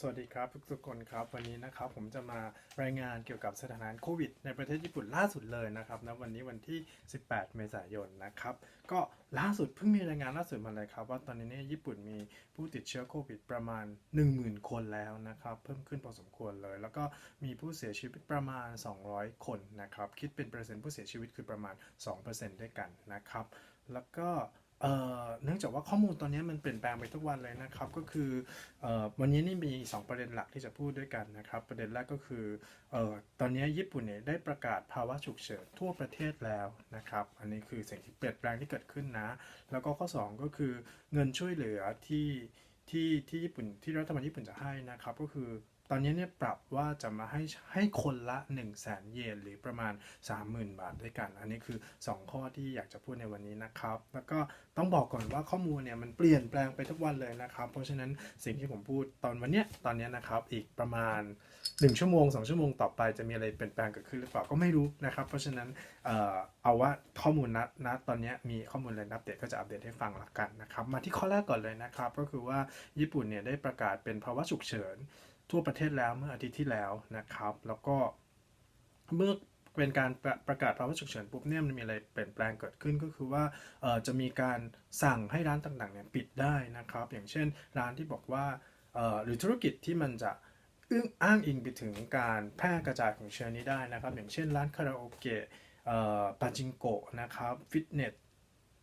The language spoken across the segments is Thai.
สวัสดีครับทุกๆคนครับวันนี้นะครับผมจะมารายงานเกี่ยวกับสถานการณ์โควิดในประเทศญี่ปุ่นล่าสุดเลยนะครับณวันนี้วันที่ 18 เมษายนนะครับก็ล่าสุดเพิ่งมีรายงานล่าสุดมาเลยครับว่าตอนนี้เนี่ยญี่ปุ่นมีผู้ติดเชื้อโควิดประมาณ 10,000 คนแล้วนะครับเพิ่มขึ้นพอสมควรเลย แล้วก็มีผู้เสียชีวิตประมาณ 200 คนนะครับคิดเป็นเปอร์เซ็นต์ผู้เสียชีวิตคือประมาณ 2%ด้วยกันนะครับแล้วก็ เนื่องจากว่าข้อมูลตอนนี้มันเปลี่ยนแปลงไปทุกวันเลยนะครับ ก็คืออวันนี้นี่มี 2 ประเด็นหลักที่จะพูดด้วยกันนะครับ ประเด็นแรกก็คืออตอนนี้ญี่ปุ่นเนี่ยได้ประกาศภาวะฉุกเฉินทั่วประเทศแล้วนะครับ อันนี้คือสิ่งที่เปลี่ยนแปลงที่เกิดขึ้นนะ แล้วก็ข้อ 2 ก็คือเงินช่วยเหลือที่ที่ที่ญี่ปุ่นที่รัฐบาลญี่ปุ่นจะให้นะครับ ก็คือ ตอนนี้เนี่ยปรับว่าจะมาให้ให้คนละ 1 0 0 0 0แสนเยนหรือประมาณ 30,000 บาทด้วยกัน อันนี้คือ 2 ข้อที่อยากจะพูดในวันนี้นะครับ แล้วก็ต้องบอกก่อนว่าข้อมูลเนี่ยมันเปลี่ยนแปลงไปทุกวันเลยนะครับ เพราะฉะนั้นสิ่งที่ผมพูดตอนวันเนี้ยตอนเนี้ยนะครับอีกประมาณ 1 ชั่วโมง 2 ชั่วโมงต่อไปจะมีอะไรเปลี่ยนแปลงเกิดขึ้นหรือเปล่าก็ไม่รู้นะครับ เพราะฉะนั้นเอ่อเอาว่าข้อมูลณณตอนเนี้ยมีข้อมูลอะไรอัปเดตก็จะอัปเดตให้ฟังละกันนะครับมาที่ข้อแรกก่อนเลยนะครับ ก็คือว่าญี่ปุ่นเนี่ยได้ประกาศเป็นภาวะฉุกเฉิน ทั่วประเทศแล้วเมื่ออาทิตย์ที่แล้วนะครับ แล้วก็เมื่อเป็นการประประกาศภาวะฉุกเฉินปุ๊บเนี่ยมันมีอะไรเปลี่ยนแปลงเกิดขึ้นก็คือว่าจะมีการสั่งให้ร้านต่างๆเนี่ยปิดได้นะครับ อย่างเช่น ร้านที่บอกว่าหรือธุรกิจที่มันจะอึ้งอ้างอิงไปถึงการแพร่กระจายของเชื้อนี้ได้นะครับ อย่างเช่น ร้านคาราโอเกะปาจิงโกะนะครับฟิตเนส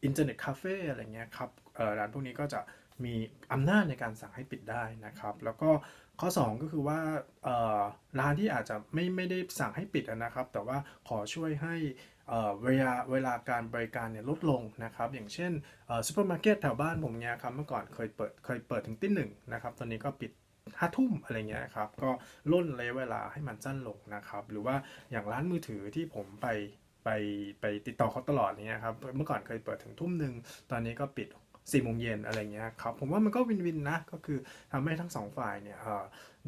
อินเทอร์เน็ตคาเฟ่อะไรเงี้ยครับร้านพวกนี้ก็จะมีอำนาจในการสั่งให้ปิดได้นะครับ แล้วก็ ข้อ 2 ก็คือว่าร้านที่อาจจะไม่ไม่ได้สั่งให้ปิดนะครับ แต่ว่าขอช่วยให้เวลาเวลาการบริการเนี่ยลดลงนะครับ อย่างเช่นซูเปอร์มาร์เก็ตแถวบ้านผมเนี่ยครับเมื่อก่อนเคยเปิดเคยเปิดถึงตีหนึ่งนะครับตอนนี้ก็ปิดห้าทุ่มอะไรเงี้ยครับ ก็ล่นระยะเวลาให้มันสั้นลงนะครับ หรือว่าอย่างร้านมือถือที่ผมไปไปไปติดต่อเขาตลอดเนี้ยครับ เมื่อก่อนเคยเปิดถึงทุ่มหนึ่งตอนนี้ก็ปิด 4ี่โมงเย็นอะไรเงี้ยครับผมว่ามันก็วินวินนะก็คือทำให้ทั้งสองฝ่ายเนี่ย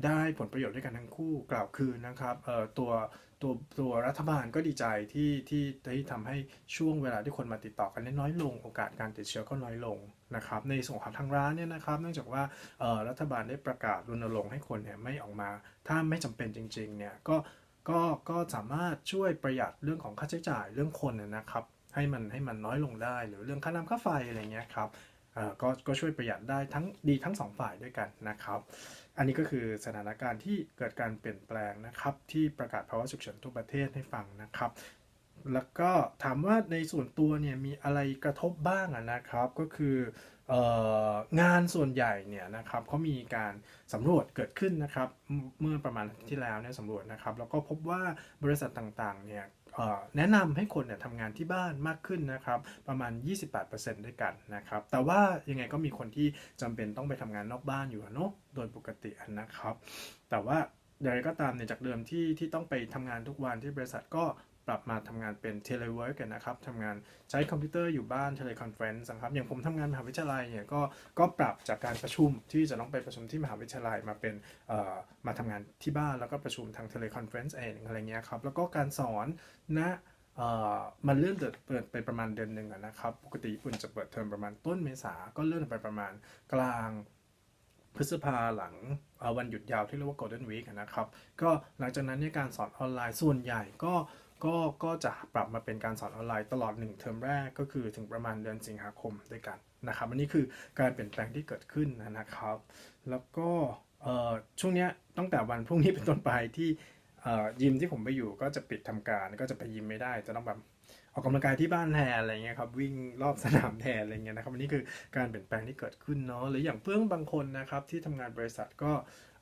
ได้ผลประโยชน์ด้วยกันทั้งคู่กล่าวคืนนะครับตัวตัวตัวรัฐบาลก็ดีใจที่ที่ที่ทำให้ช่วงเวลาที่คนมาติดต่อกันน้อยลง โอกาสการติดเชื้อก็น้อยลงนะครับในส่วนของทางร้านเนี่ยนะครับ เนื่องจากว่ารัฐบาลได้ประกาศรณรงค์ให้คนเนี่ยไม่ออกมา ถ้าไม่จำเป็นจริงๆเนี่ยก็ก็ก็สามารถช่วยประหยัดเรื่องของค่าใช้จ่ายเรื่องคนนนะครับ ให้มันให้มันน้อยลงได้ หรือเรื่องค่าน้ำค่าไฟอะไรเงี้ยครับก็ก็ช่วยประหยัดได้ทั้งดีทั้งสองฝ่ายด้วยกันนะครับ อันนี้ก็คือสถานการณ์ที่เกิดการเปลี่ยนแปลงนะครับ ที่ประกาศภาวะฉุกเฉินทั่วประเทศให้ฟังนะครับ แล้วก็ถามว่าในส่วนตัวเนี่ยมีอะไรกระทบบ้างนะครับ ก็คืองานส่วนใหญ่เนี่ยนะครับเขามีการสำรวจเกิดขึ้นนะครับ เมื่อประมาณที่แล้วเนี่ยสำรวจนะครับ แล้วก็พบว่าบริษัทต่างๆเนี่ย แนะนำให้คนเนี่ยทำงานที่บ้านมากขึ้นนะครับ ประมาณ 28%ด้วยกันนะครับ แต่ว่ายังไงก็มีคนที่จำเป็นต้องไปทำงานนอกบ้านอยู่เนาะโดยปกตินะครับ แต่ว่าอย่างไรก็ตามเนี่ยจากเดิมที่ที่ต้องไปทำงานทุกวันที่บริษัทก็ ปรับมาทำงานเป็นเทเลเวิร์กนะครับทำงานใช้คอมพิวเตอร์อยู่บ้านเทเลคอนเฟรนซ์ครับอย่างผมทำงานมหาวิทยาลัยเนี่ยก็ก็ปรับจากการประชุมที่จะต้องไปประชุมที่มหาวิทยาลัยมาเป็นมาทำงานที่บ้านแล้วก็ประชุมทางเทเลคอนเฟรนซ์เองอะไรเงี้ยครับแล้วก็การสอนนะมันเลื่อนเปิดไปประมาณเดือนหนึ่งนะครับ ปกติญี่ปุ่นจะเปิดเทอมประมาณต้นเมษาก็เลื่อนไปประมาณกลางพฤษภาหลังวันหยุดยาวที่เรียกว่า Golden Week นะครับ ก็หลังจากนั้นเนี่ยการสอนออนไลน์ส่วนใหญ่ก็ ก็ก็จะปรับมาเป็นการสอนออนไลน์ตลอด 1 เทอมแรกก็คือถึงประมาณเดือนสิงหาคมด้วยกันนะครับอันนี้คือการเปลี่ยนแปลงที่เกิดขึ้นนะครับ แล้วก็ช่วงนี้ตั้งแต่วันพรุ่งนี้เป็นต้นไปที่ยิมที่ผมไปอยู่ก็จะปิดทำการก็จะไปยิมไม่ได้จะต้องแบบ ออกกำลังกายที่บ้านแทนอะไรเงี้ยครับวิ่งรอบสนามแทนอะไรเงี้ยนะครับอันนี้คือการเปลี่ยนแปลงที่เกิดขึ้นเนาะหรืออย่างเพื่อนบางคนนะครับที่ทำงานบริษัทก็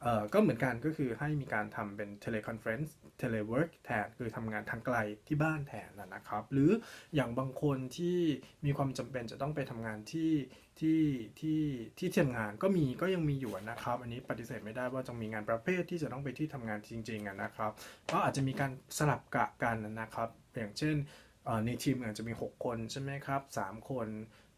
เอ่อก็เหมือนกันก็คือให้มีการทำเป็นเทเลคอนเฟรนซ์เทเลเวิร์กแทนคือทำงานทางไกลที่บ้านแทนนะนะครับ หรืออย่างบางคนที่มีความจำเป็นจะต้องไปทำงานที่ที่ที่ที่ทำงานก็มีก็ยังมีอยู่นะครับ อันนี้ปฏิเสธไม่ได้ว่าจะมีงานประเภทที่จะต้องไปที่ทำงานจริงๆอะนะครับ ก็อาจจะมีการสลับกะกันนะครับ อย่างเช่น ในทีมอาจจะมี 6 คนใช่ไหมครับ 3 คน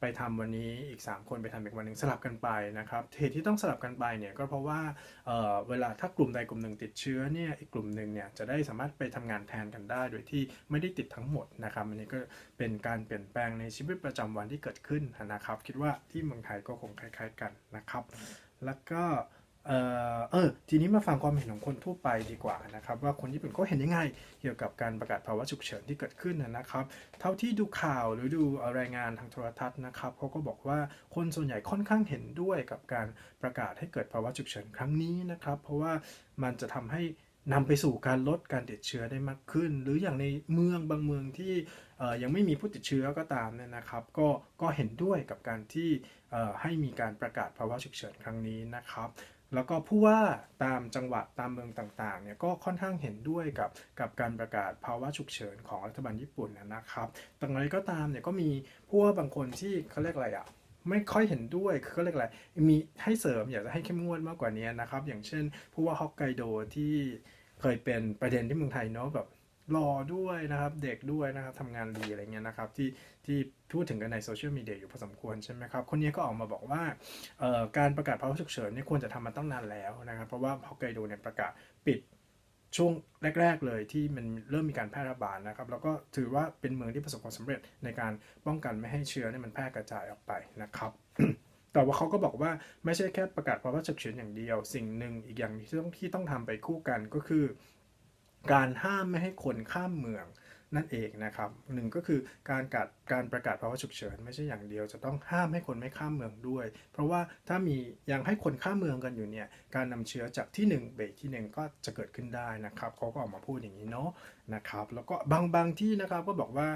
ไปทำวันนี้อีก 3 คนไปทำอีกวันหนึ่งสลับกันไปนะครับเหตุที่ต้องสลับกันไปเนี่ยก็เพราะว่าเเวลาถ้ากลุ่มใดกลุ่มหนึ่งติดเชื้อเนี่ยอีกกลุ่มหนึ่งเนี่ยจะได้สามารถไปทำงานแทนกันได้ โดยที่ไม่ได้ติดทั้งหมดนะครับอันนี้ก็เป็นการเปลี่ยนแปลงในชีวิตประจำวันที่เกิดขึ้นนะครับ คิดว่าที่เมืองไทยก็คงคล้าย ๆกันนะครับ แล้วก็ เออเออทีนี้มาฟังความเห็นของคนทั่วไปดีกว่านะครับว่าคนญี่ปุ่นเขาเห็นยังไง เกี่ยวกับการประกาศภาวะฉุกเฉินที่เกิดขึ้นนะครับ เท่าที่ดูข่าวหรือดูรายงานทางโทรทัศน์นะครับเขาก็บอกว่าคนส่วนใหญ่ค่อนข้างเห็นด้วยกับการประกาศให้เกิดภาวะฉุกเฉินครั้งนี้นะครับ เพราะว่ามันจะทำให้นำไปสู่การลดการติดเชื้อได้มากขึ้น หรืออย่างในเมืองบางเมืองที่ยังไม่มีผู้ติดเชื้อก็ตามเนี่ยนะครับ ก็ก็เห็นด้วยกับการที่ให้มีการประกาศภาวะฉุกเฉินครั้งนี้นะครับ แล้วก็ผู้ว่าตามจังหวัดตามเมืองต่างๆเนี่ยก็ค่อนข้างเห็นด้วยกับกับการประกาศภาวะฉุกเฉินของรัฐบาลญี่ปุ่นนะครับแต่อย่างไรก็ตามเนี่ยก็มีผู้ว่าบางคนที่เขาเรียกอะไรอะไม่ค่อยเห็นด้วยคือเขาเรียกอะไร มีให้เสริมอยากจะให้เข้มงวดมากกว่านี้นะครับ อย่างเช่นผู้ว่าฮอกไกโดที่เคยเป็นประเด็นที่เมืองไทยเนาะแบบ รอด้วยนะครับ เด็กด้วยนะครับทำงานดีอะไรเงี้ยนะครับ ที่ที่พูดถึงกันในโซเชียลมีเดียอยู่พอสมควรใช่ไหมครับ คนนี้ก็ออกมาบอกว่าการประกาศภาวะฉุกเฉินนี่ควรจะทำมาตั้งนานแล้วนะครับ เพราะว่าฮอกไกโดเนี่ยประกาศปิดช่วงแรก ๆ เลยที่มันเริ่มมีการแพร่ระบาดนะครับ แล้วก็ถือว่าเป็นเมืองที่ประสบความสำเร็จในการป้องกันไม่ให้เชื้อเนี่ยมันแพร่กระจายออกไปนะครับแต่ว่าเขาก็บอกว่าไม่ใช่แค่ประกาศภาวะฉุกเฉินอย่างเดียว สิ่งหนึ่งอีกอย่างที่ต้องที่ต้องทำไปคู่กันก็คือ การห้ามไม่ให้คนข้ามเมืองนั่นเองนะครับหนึ่งก็คือการกัดการประกาศภาวะฉุกเฉินไม่ใช่อย่างเดียวจะต้องห้ามให้คนไม่ข้ามเมืองด้วย เพราะว่าถ้ามียังให้คนข้ามเมืองกันอยู่เนี่ยการนำเชื้อจากที่หนึ่งไปอีกที่หนึ่งก็จะเกิดขึ้นได้นะครับเขาก็ออกมาพูดอย่างนี้เนาะนะครับแล้วก็บางบางที่นะครับก็บอกว่า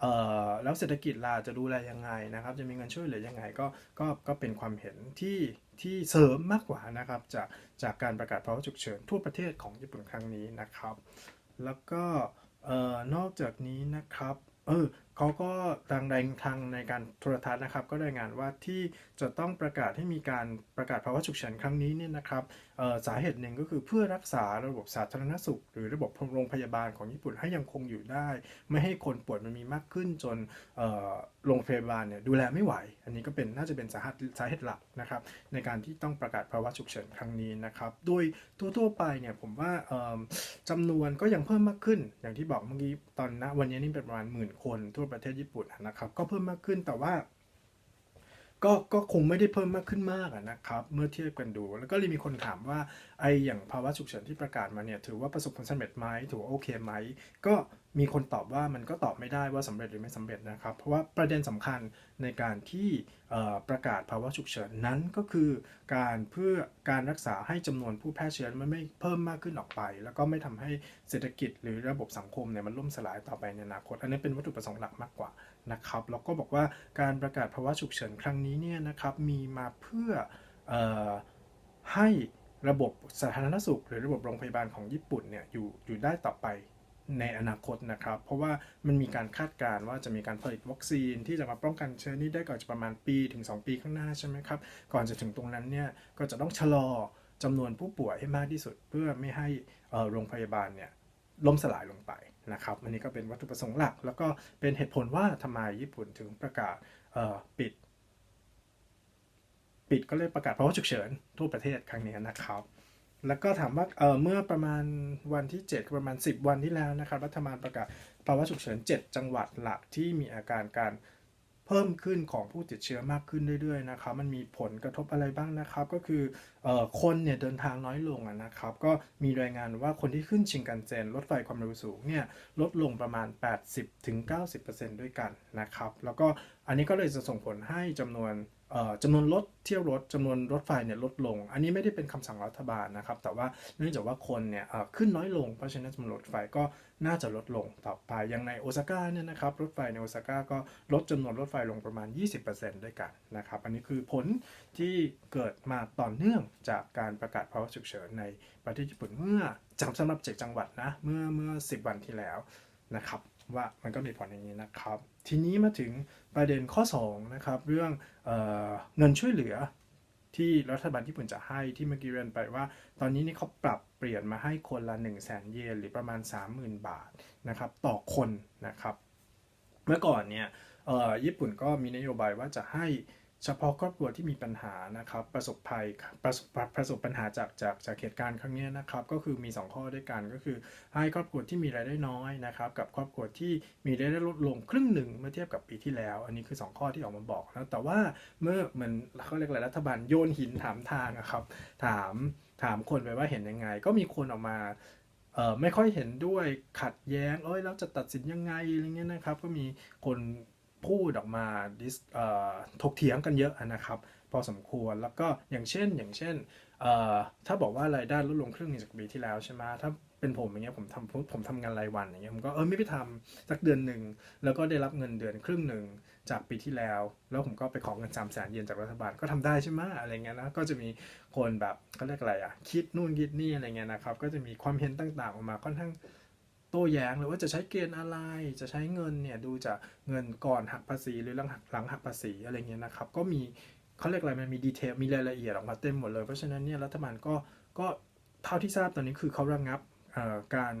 เอ่อแล้วเศรษฐกิจล่ะจะดูแลยังไงนะครับ จะมีเงินช่วยเหลือยังไงก็ก็ก็เป็นความเห็นที่ที่เสริมมากกว่านะครับ จากจากการประกาศภาวะฉุกเฉินทั่วประเทศของญี่ปุ่นครั้งนี้นะครับ แล้วก็เอ่อนอกจากนี้นะครับเออเขาก็ทางรายทางในการโทรทัศน์นะครับ ก็รายงานว่าที่จะต้องประกาศให้มีการประกาศภาวะฉุกเฉินครั้งนี้เนี่ยนะครับสาเหตุหนึ่งก็คือเพื่อรักษาระบบสาธารณสุข หรือระบบโรงพยาบาลของญี่ปุ่นให้ยังคงอยู่ได้ ไม่ให้คนป่วยมันมีมากขึ้นจนโรงพยาบาลเนี่ยดูแลไม่ไหว อันนี้ก็เป็นน่าจะเป็นสาเหตุสาเหตุหลักนะครับในการที่ต้องประกาศภาวะฉุกเฉินครั้งนี้นะครับโดยทั่วๆไปเนี่ยผมว่าเอิ่มจำนวนก็ยังเพิ่มมากขึ้น อย่างที่บอกเมื่อกี้ตอนนะวันนี้นี่เป็นประมาณหมื่นคนทั่วประเทศญี่ปุ่นนะครับก็เพิ่มมากขึ้นแต่ว่า ก็ก็คงไม่ได้เพิ่มมากขึ้นมากนะครับ เมื่อเทียบกันดู แล้วก็เลยมีคนถามว่าไออย่างภาวะฉุกเฉินที่ประกาศมาเนี่ย ถือว่าประสบผลสำเร็จไหมถือว่าโอเคไหม ก็ มีคนตอบว่ามันก็ตอบไม่ได้ว่าสำเร็จหรือไม่สำเร็จนะครับ เพราะว่าประเด็นสำคัญในการที่ประกาศภาวะฉุกเฉินนั้นก็คือการเพื่อการรักษาให้จำนวนผู้แพร่เชื้อมันไม่เพิ่มมากขึ้นออกไป แล้วก็ไม่ทำให้เศรษฐกิจหรือระบบสังคมเนี่ยมันล่มสลายต่อไปในอนาคต อันนี้เป็นวัตถุประสงค์หลักมากกว่านะครับแล้วก็บอกว่าการประกาศภาวะฉุกเฉินครั้งนี้เนี่ยนะครับมีมาเพื่อออให้ระบบสาธารณสุข หรือระบบโรงพยาบาลของญี่ปุ่นเนี่ยอยู่อยู่ได้ต่อไป ในอนาคตนะครับ เพราะว่ามันมีการคาดการณ์ว่าจะมีการผลิตวัคซีนที่จะมาป้องกันเชื้อนี้ได้ก่อนจะประมาณปีถึง 2 ปีข้างหน้าใช่ไหมครับ ก่อนจะถึงตรงนั้นเนี่ยก็จะต้องชะลอจำนวนผู้ป่วยให้มากที่สุด เพื่อไม่ให้โรงพยาบาลเนี่ยล่มสลายลงไปนะครับอันนี้ก็เป็นวัตถุประสงค์หลัก แล้วก็เป็นเหตุผลว่าทำไมญี่ปุ่นถึงประกาศปิด ปิดก็เลยประกาศภาวะฉุกเฉินทั่วประเทศครั้งนี้นะครับ แล้วก็ถามว่าเออเมื่อประมาณวันที่ 7 ประมาณ 10 วันที่แล้วนะครับรัฐบาลประกาศภาวะฉุกเฉิน 7 จังหวัดหลักที่มีอาการการเพิ่มขึ้นของผู้ติดเชื้อมากขึ้นเรื่อยๆนะครับมันมีผลกระทบอะไรบ้างนะครับ ก็คือออคนเนี่ยเดินทางน้อยลงนะครับ ก็มีรายงานว่าคนที่ขึ้นชิงกันเซนรถไฟความเร็วสูงเนี่ยลดลงประมาณ 80-90%ด้วยกันนะครับ แล้วก็อันนี้ก็เลยจะส่งผลให้จำนวน จำนวนรถเที่ยวรถจำนวนรถไฟเนี่ยลดลง อันนี้ไม่ได้เป็นคำสั่งรัฐบาลนะครับ แต่ว่าเนื่องจากว่าคนเนี่ยขึ้นน้อยลง เพราะฉะนั้นจำนวนรถไฟก็น่าจะลดลงต่อไปอย่างในโอซาก้าเนี่ยนะครับรถไฟในโอซาก้าก็ลดจำนวนรถไฟลงประมาณ 20%ด้วยกันนะครับ อันนี้คือผลที่เกิดมาต่อเนื่องจากการประกาศภาวะฉุกเฉินในประเทศญี่ปุ่นเมื่อจำสำหรับเจ็ดจังหวัดนะเมื่อเมื่อ 10 วันที่แล้วนะครับว่ามันก็มีผลอย่างนี้นะครับ ทีนี้มาถึงประเด็นข้อ2นะครับเรื่องเออเงินช่วยเหลือที่รัฐบาลญี่ปุ่นจะให้ที่เมื่อกี้เรียนไปว่า ตอนนี้นี่เขาปรับเปลี่ยนมาให้คนละ 1 0 0 0 0แสนเยนหรือประมาณ 30,000 บาทนะครับต่อคนนะครับ เมื่อก่อนเนี่ยญี่ปุ่นก็มีนโยบายว่าจะให้ เฉพาะครอบครัวที่มีปัญหานะครับประสบภัยประสบประสบปัญหาจากจากจากเหตุการณ์ครั้งนี้นะครับก็คือมี 2 ข้อด้วยกันก็คือ ให้ครอบครัวที่มีรายได้น้อยนะครับกับครอบครัวที่มีรายได้ลดลงครึ่งหนึ่งเมื่อเทียบกับปีที่แล้ว อันนี้คือ 2 ข้อที่ออกมาบอกแล้วแต่ว่าเมื่อเหมือนเขาเรียกอะไรรัฐบาลโยนหินถามทางอะครับถามถามคนไปว่าเห็นยังไง ก็มีคนออกมาเอ่อไม่ค่อยเห็นด้วยขัดแย้งเอ้ยเราจะตัดสินยังไงอะไรเงี้ยนะครับ ก็มีคน พูดออกมาดิสเอ่อถกเถียงกันเยอะนะครับพอสมควรแล้วก็อย่างเช่นอย่างเช่นถ้าบอกว่ารายได้ลดลงครึ่งหนึงจากปีที่แล้วใช่ไหมถ้าเป็นผมอย่างเงี้ยผมทำผมทำงานรายวันอย่างเงี้ยผมก็เออไม่ไปทำสักเดือนหนึ่งแล้วก็ได้รับเงินเดือนครึ่งหนึ่งจากปีที่แล้ว แล้วผมก็ไปขอเงินสามแสนเยนจากรัฐบาลก็ทำได้ใช่ไหมอะไรเงี้ยนะก็จะมีคนแบบเขาเรียกอะไรอะคิดนู่นคิดนี่อะไรเงี้ยนะครับก็จะมีความเห็นต่างๆออกมาค่อนข้าง ต้แย้งเลยว่าจะใช้เกณฑ์อะไร จะใช้เงินเนี่ยดูจากเงินก่อนหักภาษีหรือหลังหักหลังหักภาษีอะไรเงี้ยนะครับก็มีเขาเรียกอะไรมันมีดีเทลมีรายละเอียดออกมาเต็มหมดเลย เพราะฉะนั้นเนี่ยรัฐบาลก็ก็เท่าที่ทราบตอนนี้คือเขาระงับการ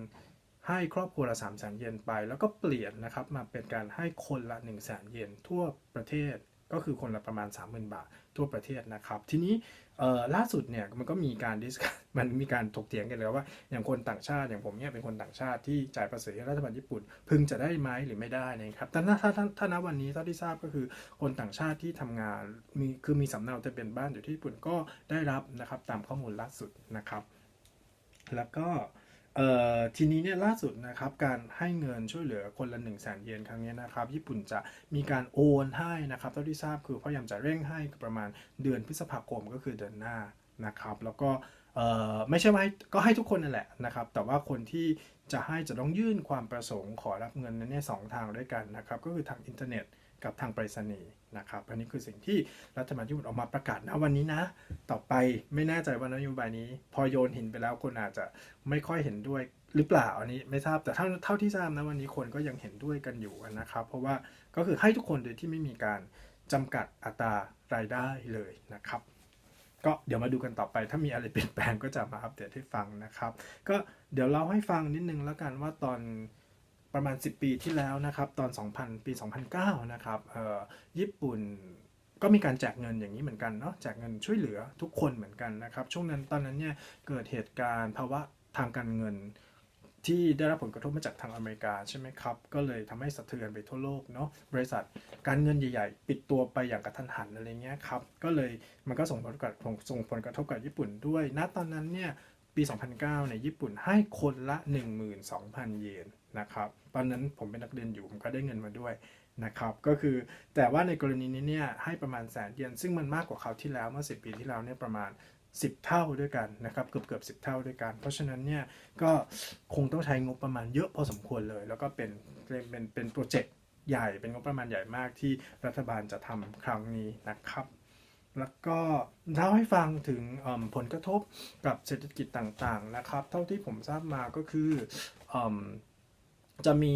ให้ครอบครัวละ3 0 0 0 0 0เยนไป แล้วก็เปลี่ยนนะครับมาเป็นการให้คนละ 1 0 0 0 0แเยนทั่วประเทศ ก็คือคนละประมาณ 30,000 บาททั่วประเทศนะครับ ทีนี้ล่าสุดเนี่ยมันก็มีการดิสมันมีการถกเถียงกันเลยว่าอย่างคนต่างชาติอย่างผมเนี่ยเป็นคนต่างชาติที่จ่ายภาษีให้รัฐบาลญี่ปุ่น พึงจะได้ไหมหรือไม่ได้นะครับแต่ถ้าถ้าถ้าณวันนี้เท่าที่ทราบก็คือคนต่างชาติที่ทำงานมีคือมีสำเนาทะเบียนบ้านอยู่ที่ญี่ปุ่นก็ได้รับนะครับตามข้อมูลล่าสุดนะครับ แล้วก็ ทีนี้เนี่ยล่าสุดนะครับการให้เงินช่วยเหลือคนละ1 0 0 0 0แสนเยนครั้งนี้นะครับญี่ปุ่นจะมีการโอนให้นะครับเท่าที่ทราบคือพยายามจะเร่งให้ประมาณเดือนพฤษภาคมก็คือเดือนหน้านะครับแล้วก็ไม่ใช่ว่าให้ก็ให้ทุกคนนั่นแหละนะครับแต่ว่าคนที่จะให้จะต้องยื่นความประสงค์ขอรับเงินนั้นเนี่ยสองทางด้วยกันนะครับก็คือทางอินเทอร์เน็ต กับทางไปรษณีย์นะครับอันนี้คือสิ่งที่รัฐบาลญี่ปุ่นออกมาประกาศนะวันนี้นะ ต่อไปไม่แน่ใจว่านโยบายนี้ พอโยนหินไปแล้วคนอาจจะไม่ค่อยเห็นด้วยหรือเปล่าอันนี้ไม่ทราบแต่เท่าเท่าที่ทราบนะวันนี้คนก็ยังเห็นด้วยกันอยู่นะครับ เพราะว่าก็คือให้ทุกคนโดยที่ไม่มีการจำกัดอัตรารายได้เลยนะครับ ก็เดี๋ยวมาดูกันต่อไปถ้ามีอะไรเปลี่ยนแปลงก็จะมาอัปเดตให้ฟังนะครับ ก็เดี๋ยวเล่าให้ฟังนิดนึงแล้วกันว่าตอน ประมาณ 10 ปีที่แล้วนะครับตอน 2000 ปี 2009 นะครับเอ่อญี่ปุ่นก็มีการแจกเงินอย่างนี้เหมือนกันเนาะแจกเงินช่วยเหลือทุกคนเหมือนกันนะครับ ช่วงนั้นตอนนั้นเนี่ยเกิดเหตุการณ์ภาวะทางการเงินที่ได้รับผลกระทบมาจากทางอเมริกาใช่ไหมครับ ก็เลยทำให้สะเทือนไปทั่วโลกเนาะบริษัทการเงินใหญ่ๆ ปิดตัวไปอย่างกระทันหันอะไรเงี้ยครับ ก็เลยมันก็ส่งผลกระทบส่งผลกระทบกับญี่ปุ่นด้วยณตอนนั้นเนี่ยปี 2009เนี่ยญี่ปุ่นให้คนละ 12,000 เยน นะครับตอนนั้นผมเป็นนักเรียนอยู่ผมก็ได้เงินมาด้วยนะครับก็คือแต่ว่าในกรณีนี้เนี่ยให้ประมาณแสนเยนซึ่งมันมากกว่าคราวที่แล้วเมื่อ 10 ปีที่แล้วเนี่ยประมาณ 10 เท่าด้วยกันนะครับเกือบเกือบ10เท่าด้วยกัน เพราะฉะนั้นเนี่ยก็คงต้องใช้งบประมาณเยอะพอสมควรเลย แล้วก็เป็นเป็นเป็นโปรเจกต์ใหญ่เป็นงบประมาณใหญ่มากที่รัฐบาลจะทำครั้งนี้นะครับ แล้วก็เล่าให้ฟังถึงผลกระทบกับเศรษฐกิจต่างๆนะครับ เท่าที่ผมทราบมาก็คืออ จะมี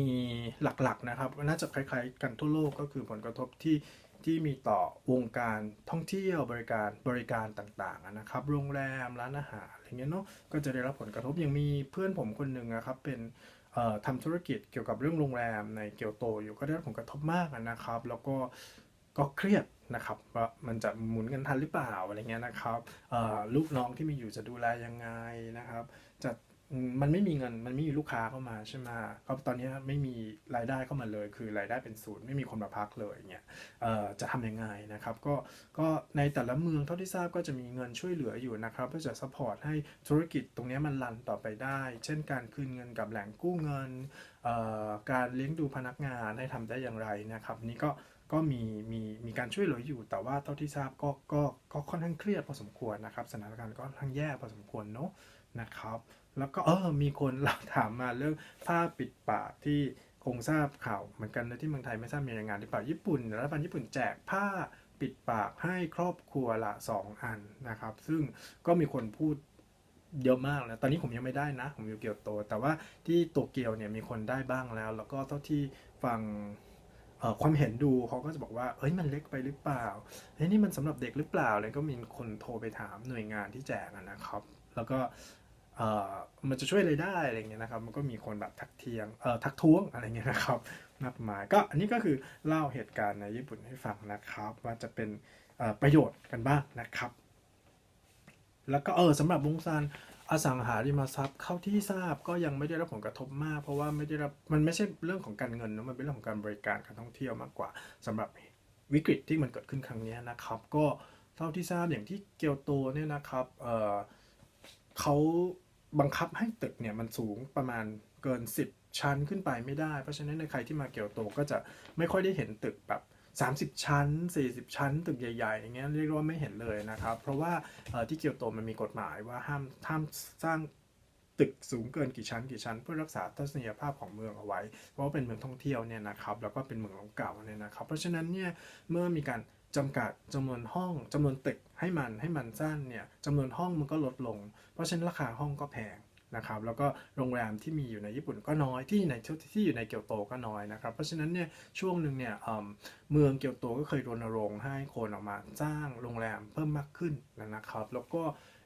หลักๆนะครับน่าจะคล้ายๆ กันทั่วโลกก็คือผลกระทบที่ที่มีต่อวงการท่องเที่ยวบริการบริการต่างๆนะครับโรงแรมร้านอาหารอะไรเงี้ยเนาะก็จะได้รับผลกระทบยังมีเพื่อนผมคนหนึ่งนะครับเป็นเอ่อทำธุรกิจเกี่ยวกับเรื่องโรงแรมในเกียวโตอยู่ก็ได้รับผลกระทบมากนะครับ แล้วก็ก็เครียดนะครับว่ามันจะหมุนกันทันหรือเปล่าอะไรเงี้ยนะครับลูกน้องที่มีอยู่จะดูแลยังไงนะครับจะ มันไม่มีเงินมันไม่มีลูกค้าเข้ามาใช่ไหมเพราะตอนนี้ไม่มีรายได้เข้ามาเลย คือรายได้เป็นศูนย์ไม่มีคนมาพักเลยเนี่ยเอ่อจะทำยังไงนะครับก็ก็ในแต่ละเมืองเท่าที่ทราบก็จะมีเงินช่วยเหลืออยู่นะครับเพื่อจะซัพพอร์ตให้ธุรกิจตรงนี้มันรันต่อไปได้ เช่นการคืนเงินกับแหล่งกู้เงิน การเลี้ยงดูพนักงานให้ทำได้อย่างไรนะครับนี่ก็ก็มีมีมีการช่วยเหลืออยู่ แต่ว่าเท่าที่ทราบก็ก็ก็ค่อนข้างเครียดพอสมควรนะครับสถานการณ์ก็ค่อนข้างแย่พอสมควรเนาะ นะครับ แล้วก็เออมีคนเราถามมาเรื่องผ้าปิดปากที่คงทราบข่าวเหมือนกันนะที่เมืองไทยไม่ทราบมีรายงานหรือเปล่าญี่ปุ่นรัฐบาลญี่ปุ่นแจกผ้าปิดปากให้ครอบครัวละสองอันนะครับ ซึ่งก็มีคนพูดเยอะมากแล้ว ตอนนี้ผมยังไม่ได้นะ ผมอยู่เกียวโต แต่ว่าที่โตเกียวเนี่ยมีคนได้บ้างแล้ว แล้วก็เท่าที่ฟังความเห็นดูเขาก็จะบอกว่าเอ้ยมันเล็กไปหรือเปล่าเฮ้ยนี่มันสำหรับเด็กหรือเปล่าเลยก็มีคนโทรไปถามหน่วยงานที่แจกนะครับ แล้วก็ มันจะช่วยอะไรได้อะไรเงี้ยนะครับมันก็มีคนแบบทักเทียงเอ่อทักท้วงอะไรเงี้ยนะครับมากมายก็อันนี้ก็คือเล่าเหตุการณ์ในญี่ปุ่นให้ฟังนะครับ ว่าจะเป็นประโยชน์กันบ้างนะครับ แล้วก็เออสำหรับวงการอสังหาริมทรัพย์เข้าที่ทราบก็ยังไม่ได้รับผลกระทบมาก เพราะว่าไม่ได้รับมันไม่ใช่เรื่องของการเงินนะมันเป็นเรื่องของการบริการการท่องเที่ยวมากกว่าสำหรับวิกฤตที่มันเกิดขึ้นครั้งนี้นะครับ ก็เท่าที่ทราบอย่างที่เกียวโตเนี่ยนะครับเออเขา บังคับให้ตึกเนี่ยมันสูงประมาณเกิน 10 ชั้นขึ้นไปไม่ได้ เพราะฉะนั้นในใครที่มาเกียวโตก็จะไม่ค่อยได้เห็นตึกแบบ30 ชั้น 40 ชั้น ตึกใหญ่ๆอย่างเงี้ยเรียกว่าไม่เห็นเลยนะครับ เพราะว่าที่เกียวโตมันมีกฎหมายว่าห้ามห้ามสร้างตึกสูงเกินกี่ชั้นกี่ชั้น เพื่อรักษาทัศนียภาพของเมืองเอาไว้ เพราะว่าเป็นเมืองท่องเที่ยวเนี่ยนะครับแล้วก็เป็นเมืองหลวงเก่าเนี่ยนะครับ เพราะฉะนั้นเนี่ยเมื่อมีการ จำกัดจำนวนห้องจำนวนตึกให้มันให้มันสั้นเนี่ยจำนวนห้องมันก็ลดลง เพราะฉะนั้นราคาห้องก็แพงนะครับแล้วก็โรงแรมที่มีอยู่ในญี่ปุ่นก็น้อยที่ในที่อยู่ในเกียวโตก็น้อยนะครับเพราะฉะนั้นเนี่ยช่วงหนึ่งเนี่ยเมืองเกียวโตก็เคยรณรงค์ให้คนออกมาสร้างโรงแรมเพิ่มมากขึ้นนะครับ แล้วก็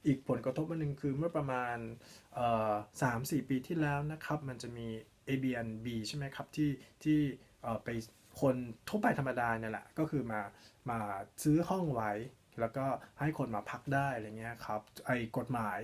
อีกผลกระทบอันหนึ่งคือเมื่อประมาณสามสี่ปีที่แล้วนะครับมันจะมี Airbnb ใช่ไหมครับที่ที่ไป คนทั่วไปธรรมดาเนี่ยแหละก็คือมามาซื้อห้องไว้ แล้วก็ให้คนมาพักได้อะไรเงี้ยครับไอ้กฎหมาย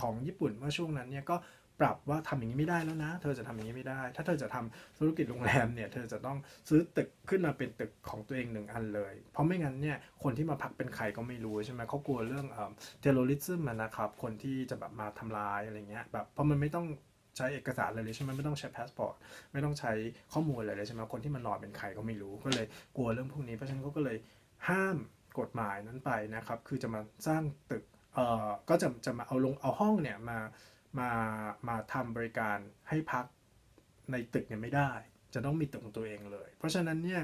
ของญี่ปุ่นเมื่อช่วงนั้นเนี่ยก็ปรับว่าทำอย่างนี้ไม่ได้แล้วนะ เธอจะทำอย่างนี้ไม่ได้ ถ้าเธอจะทำธุรกิจโรงแรมเนี่ย เธอจะต้องซื้อตึกขึ้นมาเป็นตึกของตัวเองหนึ่งอันเลย เพราะไม่งั้นเนี่ย คนที่มาพักเป็นใครก็ไม่รู้ใช่ไหมเขากลัวเรื่องเอ่อเทโรริซึมนะครับ คนที่จะแบบมาทำลายอะไรเงี้ย แบบ เพราะมันไม่ต้อง ช้เอกสารอะไรเลยใช่ไหมไม่ต้องใช้พาสปอร์ตไม่ต้องใช้ข้อมูลอะไรเลยใช่ไหมคนที่มานอนเป็นใครก็ไม่รู้ก็เลยกลัวเรื่องพวกนี้เพราะฉะนั้นเขาก็เลยห้ามกฎหมายนั้นไปนะครับ คือจะมาสร้างตึกเอ่อก็จะจะมาเอาลงเอาห้องเนี่ยมามามาทำบริการให้พักในตึกเนี่ยไม่ได้ จะต้องมีตึกของตัวเองเลย เพราะฉะนั้นเนี่ย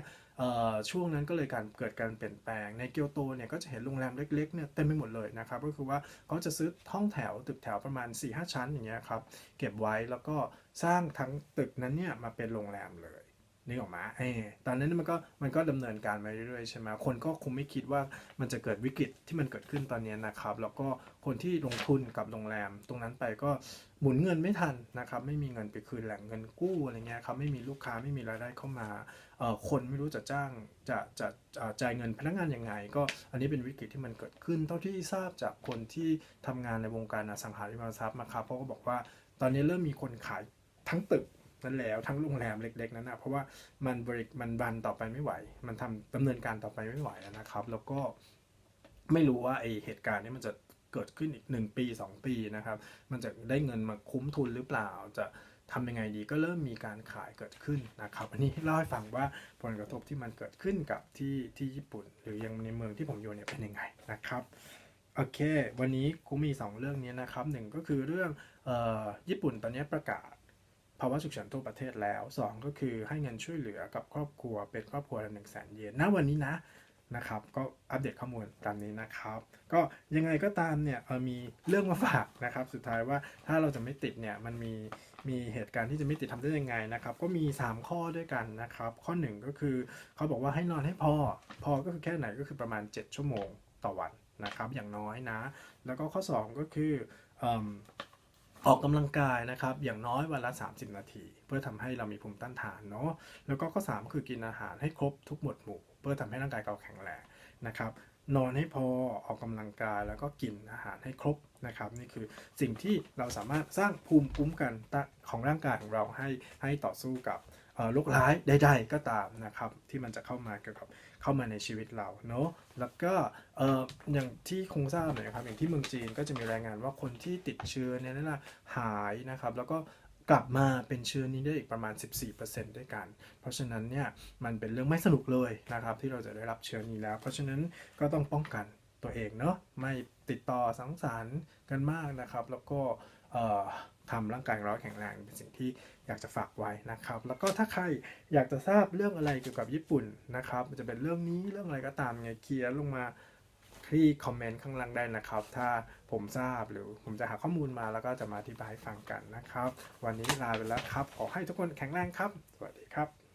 ช่วงนั้นก็เลยการเกิดการเปลี่ยนแปลงในเกียวโตเนี่ยก็จะเห็นโรงแรมเล็กๆเนี่ยเต็มไปหมดเลยนะครับก็คือว่าเขาจะซื้อห้องแถวตึกแถวประมาณ 4-5 ชั้นอย่างเงี้ยครับเก็บไว้แล้วก็สร้างทั้งตึกนั้นเนี่ยมาเป็นโรงแรมเลย นึกออกมาอตอนนั้นมันก็มันก็ดำเนินการมาเรื่อยๆใช่ไหมคนก็คงไม่คิดว่ามันจะเกิดวิกฤตที่มันเกิดขึ้นตอนนี้นะครับ แล้วก็คนที่ลงทุนกับโรงแรม ตรงนั้นไปก็หมุนเงินไม่ทันนะครับ ไม่มีเงินไปคืนแหล่งเงินกู้อะไรเงี้ยครับไม่มีลูกค้าไม่มีรายได้เข้ามาเอ่อคนไม่รู้จะจ้างจะจะจะจ่ายเงินพนักงานยังไง ก็อันนี้เป็นวิกฤตที่มันเกิดขึ้น เท่าที่ทราบจากคนที่ทำงานในวงการอสังหาริมทรัพย์นะครับเขาก็บอกว่าตอนนี้เริ่มมีคนขายทั้งตึก นั่นแล้วทั้งโรงแรมเล็ก ๆ นั้นนะเพราะว่ามันบริมันรันต่อไปไม่ไหว มันทำดำเนินการต่อไปไม่ไหวนะครับ แล้วก็ไม่รู้ว่าไอเหตุการณ์นี้มันจะเกิดขึ้นอีก 1 ปี 2 ปีนะครับ มันจะได้เงินมาคุ้มทุนหรือเปล่าจะทำยังไงดีก็เริ่มมีการขายเกิดขึ้นนะครับอันนี้เล่าให้ฟังว่าผลกระทบที่มันเกิดขึ้นกับที่ที่ญี่ปุ่น หรือยังในเมืองที่ผมอยู่เนี่ยเป็นยังไงนะครับโอเค วันนี้กูมี 2 เรื่องนี้นะครับหนึ่งก็คือเรื่องออญี่ปุ่นตอนนี้ประกาศ ภาวะฉุกเฉินทั่วประเทศแล้ว 2 ก็คือให้เงินช่วยเหลือกับครอบครัวเป็นครอบครัวละหนึ่งแสนเยนณวันนี้นะนะครับ ก็อัปเดตข้อมูลตามนี้นะครับ ก็ยังไงก็ตามเนี่ยมีเรื่องมาฝากนะครับ สุดท้ายว่าถ้าเราจะไม่ติดเนี่ยมันมีมีเหตุการณ์ที่จะไม่ติดทำได้ยังไงนะครับ ก็มี 3 ข้อด้วยกันนะครับ ข้อ 1 ก็คือเขาบอกว่าให้นอนให้พอ พอก็คือแค่ไหนก็คือประมาณ 7 ชั่วโมงต่อวันนะครับ อย่างน้อยนะ แล้วก็ข้อ 2 ก็คืออ ออกกำลังกายนะครับ อย่างน้อยวันละ 30 นาที เพื่อทำให้เรามีภูมิต้านทานเนาะแล้วก็ข้อ 3 คือกินอาหารให้ครบทุกหมวดหมู่ เพื่อทำให้ร่างกายเราแข็งแรงนะครับนอนให้พอออกกำลังกายแล้วก็กินอาหารให้ครบนะครับ นี่คือสิ่งที่เราสามารถสร้างภูมิคุ้มกันของร่างกายของเราให้ให้ต่อสู้กับ โรคร้ายใดๆก็ตามนะครับที่มันจะเข้ามาเกี่ยวกับเข้ามาในชีวิตเราเนาะแล้วก็อย่างที่คงทราบนะครับอย่างที่เมืองจีนก็จะมีรายงานว่าคนที่ติดเชื้อเนี่ยนั่นะหายนะครับแล้วก็กลับมาเป็นเชื้อนี้ได้อีกประมาณ 14%ด้วยกัน เพราะฉะนั้นเนี่ยมันเป็นเรื่องไม่สนุกเลยนะครับที่เราจะได้รับเชื้อนี้แล้ว เพราะฉะนั้นก็ต้องป้องกันตัวเองเนาะไม่ติดต่อสังสรรค์กันมากนะครับ แล้วก็ทำร่างกายของเราแข็งแรงเป็นสิ่งที่ อยากจะฝากไว้นะครับ แล้วก็ถ้าใครอยากจะทราบเรื่องอะไรเกี่ยวกับญี่ปุ่นนะครับจะเป็นเรื่องนี้เรื่องอะไรก็ตามไงเคียร์ลงมาที่คอมเมนต์ข้างล่างได้นะครับ ถ้าผมทราบหรือผมจะหาข้อมูลมาแล้วก็จะมาอธิบายให้ฟังกันนะครับ วันนี้ลาไปแล้วครับ ขอให้ทุกคนแข็งแรงครับ สวัสดีครับ